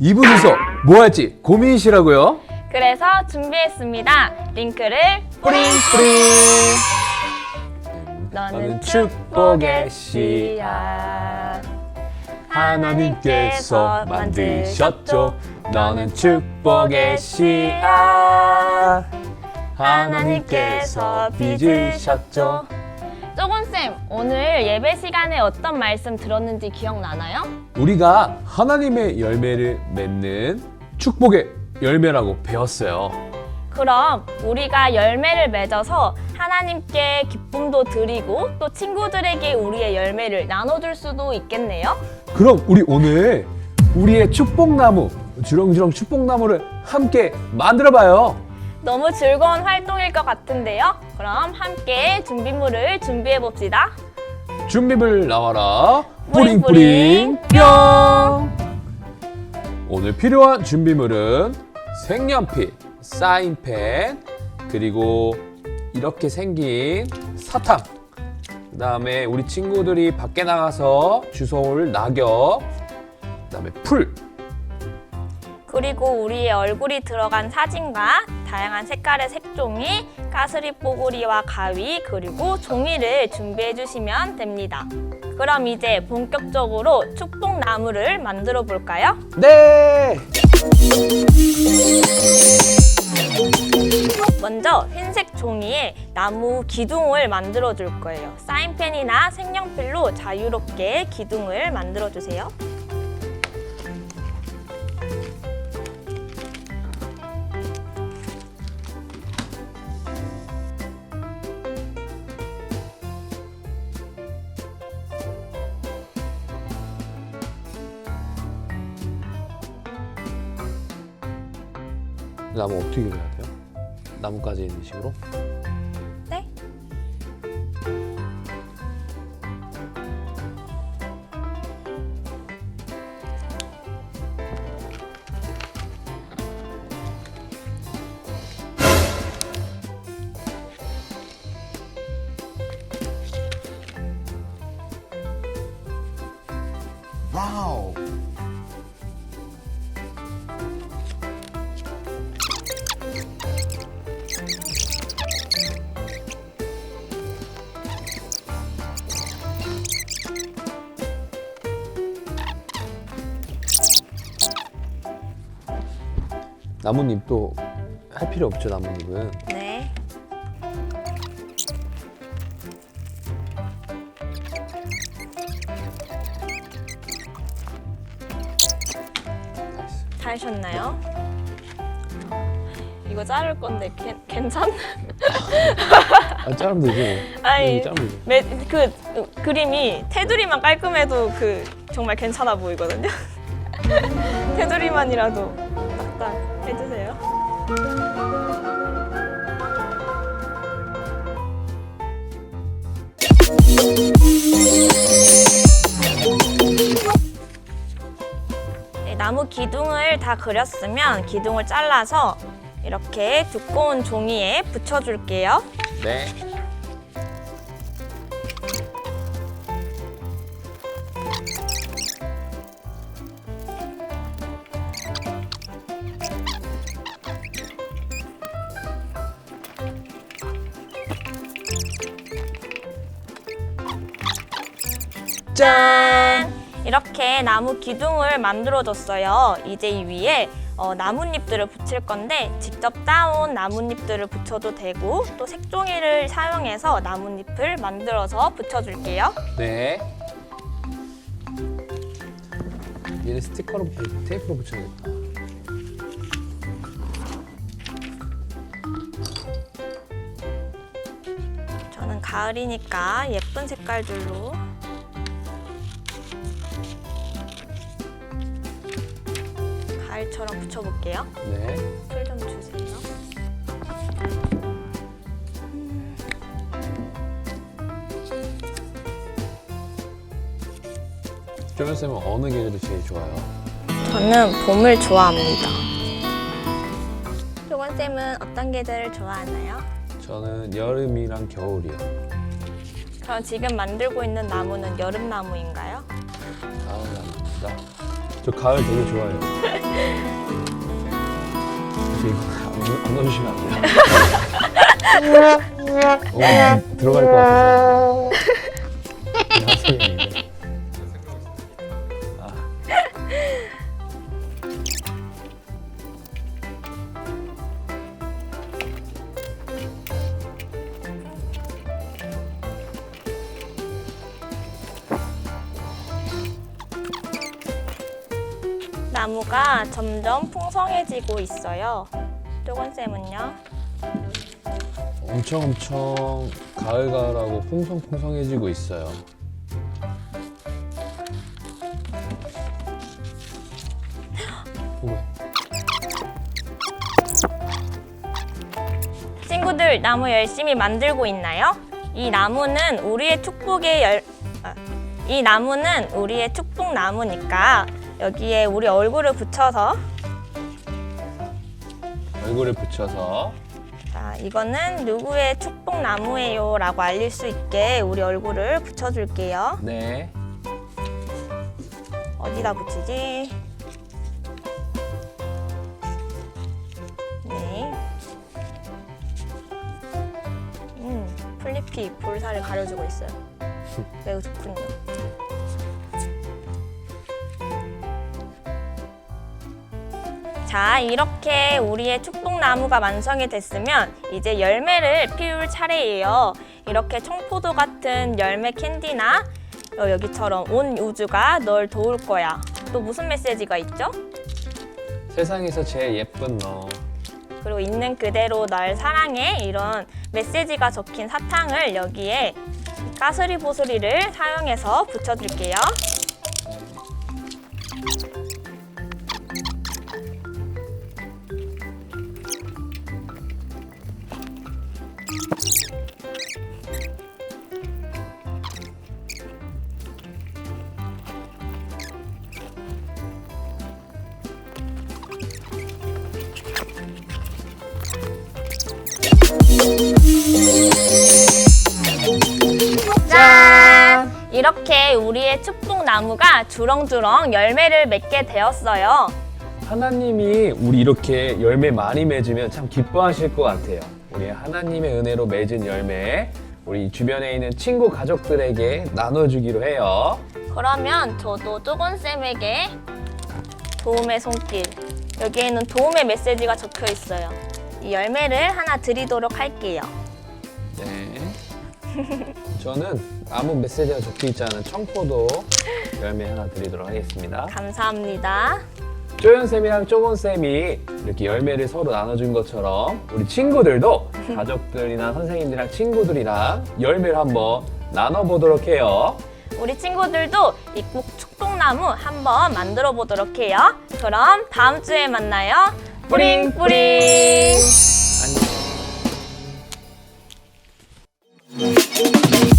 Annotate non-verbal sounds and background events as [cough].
2부 순서 뭐 할지 고민이시라고요? 그래서 준비했습니다. 링크를 뿌링뿌링. 너는 축복의 씨앗. 하나님께서 만드셨죠. 너는 축복의 씨앗. 하나님께서 빚으셨죠 쪼곤쌤, 오늘 예배 시간에 어떤 말씀 들었는지 기억나나요? 우리가 하나님의 열매를 맺는 축복의 열매라고 배웠어요 그럼 우리가 열매를 맺어서 하나님께 기쁨도 드리고 또 친구들에게 우리의 열매를 나눠줄 수도 있겠네요. 그럼 우리 오늘 우리의 축복나무 주렁주렁 축복나무를 함께 만들어 봐요 너무 즐거운 활동일 것 같은데요. 그럼 함께 준비물을 준비해 봅시다. 준비물 나와라. 뿌링뿌링 뿅. 오늘 필요한 준비물은 색연필, 사인펜 그리고 이렇게 생긴 사탕. 그 다음에 우리 친구들이 밖에 나가서 주워올 낙엽. 그 다음에 풀 그리고 우리의 얼굴이 들어간 사진과 다양한 색깔의 색종이, 까스리 뽀고리와 가위, 그리고 종이를 준비해 주시면 됩니다. 그럼 이제 본격적으로 축복나무를 만들어 볼까요? 네! 먼저 흰색 종이에 나무 기둥을 만들어 줄 거예요. 사인펜이나 색연필로 자유롭게 기둥을 만들어 주세요. 나무 어떻게 그려야 돼요? 나무까지 있는 식으로? 네? 와우! 나뭇잎도 할 필요 없죠 나뭇잎은 네. 다 하셨나요? 이거 자를 건데 괜, 괜찮? 아 자르면 되지 뭐 아니 음, 자르면 되지 매, 그 어, 그림이 테두리만 깔끔해도 그 정말 괜찮아 보이거든요. [laughs] 테두리만이라도 딱딱 해주세요. 네, 나무 기둥을 다 그렸으면 기둥을 잘라서 이렇게 두꺼운 종이에 붙여줄게요. 네 짠! 이렇게 나무 기둥을 만들어줬어요. 이제 이 위에 어, 나뭇잎들을 붙일 건데 직접 따온 나뭇잎들을 붙여도 되고 또 색종이를 사용해서 나뭇잎을 만들어서 붙여줄게요. 네. 얘는 스티커로 테이프로 붙여야겠다. 저는 가을이니까 예쁜 색깔들로 가을처럼 붙여볼게요. 네. 풀 좀 주세요. 쪼면 쌤은 어느 계절이 제일 좋아요? 저는 봄을 좋아합니다. 조건 쌤은 어떤 계절을 좋아하나요? 저는 여름이랑 겨울이요. 그럼 지금 만들고 있는 나무는 여름 나무인가요? 나무입니다. 저 가을 되게 좋아해요. 저 이거 안, 안 넣어주시면 안 돼요? [laughs] 어, 들어갈 것 같아서. 나무가 점점 풍성해지고 있어요. 쪼건쌤은요? 엄청 엄청 가을가을하고 풍성풍성해지고 있어요. 오, 친구들 나무 열심히 만들고 있나요? 이 나무는 우리의 축복의 열, 아, 이 나무는 우리의 축복 나무니까 여기에 우리 얼굴을 붙여서 얼굴을 붙여서 자 이거는 누구의 축복 나무예요 라고 알릴 수 있게 우리 얼굴을 붙여줄게요. 네 어디다 붙이지? 네. 음, 플리피 볼살을 가려주고 있어요. [laughs] 매우 좋군요. 자, 이렇게 우리의 축복나무가 완성이 됐으면 이제 열매를 피울 차례예요. 이렇게 청포도 같은 열매 캔디나 어, 여기처럼 온 우주가 널 도울 거야. 또 무슨 메시지가 있죠? 세상에서 제일 예쁜 너 그리고 있는 그대로 날 사랑해 이런 메시지가 적힌 사탕을 여기에 까스리 보스리를 사용해서 붙여줄게요. 이렇게 우리의 축복 나무가 주렁주렁 열매를 맺게 되었어요. 하나님이 우리 이렇게 열매 많이 맺으면 참 기뻐하실 것 같아요. 우리 하나님의 은혜로 맺은 열매 우리 주변에 있는 친구 가족들에게 나눠주기로 해요. 그러면 저도 쪼건쌤에게 도움의 손길 여기에는 도움의 메시지가 적혀 있어요. 이 열매를 하나 드리도록 할게요. 네. [laughs] 저는 아무 메시지가 적혀 있지 않은 청포도 열매 하나 드리도록 하겠습니다. 감사합니다. 쪼연쌤이랑 쪼곤쌤이 이렇게 열매를 서로 나눠준 것처럼 우리 친구들도 [laughs] 가족들이나 선생님들이랑 친구들이랑 열매를 한번 나눠보도록 해요. 우리 친구들도 이꼭 축복나무 한번 만들어 보도록 해요. 그럼 다음 주에 만나요. 뿌링 뿌링. Thank you.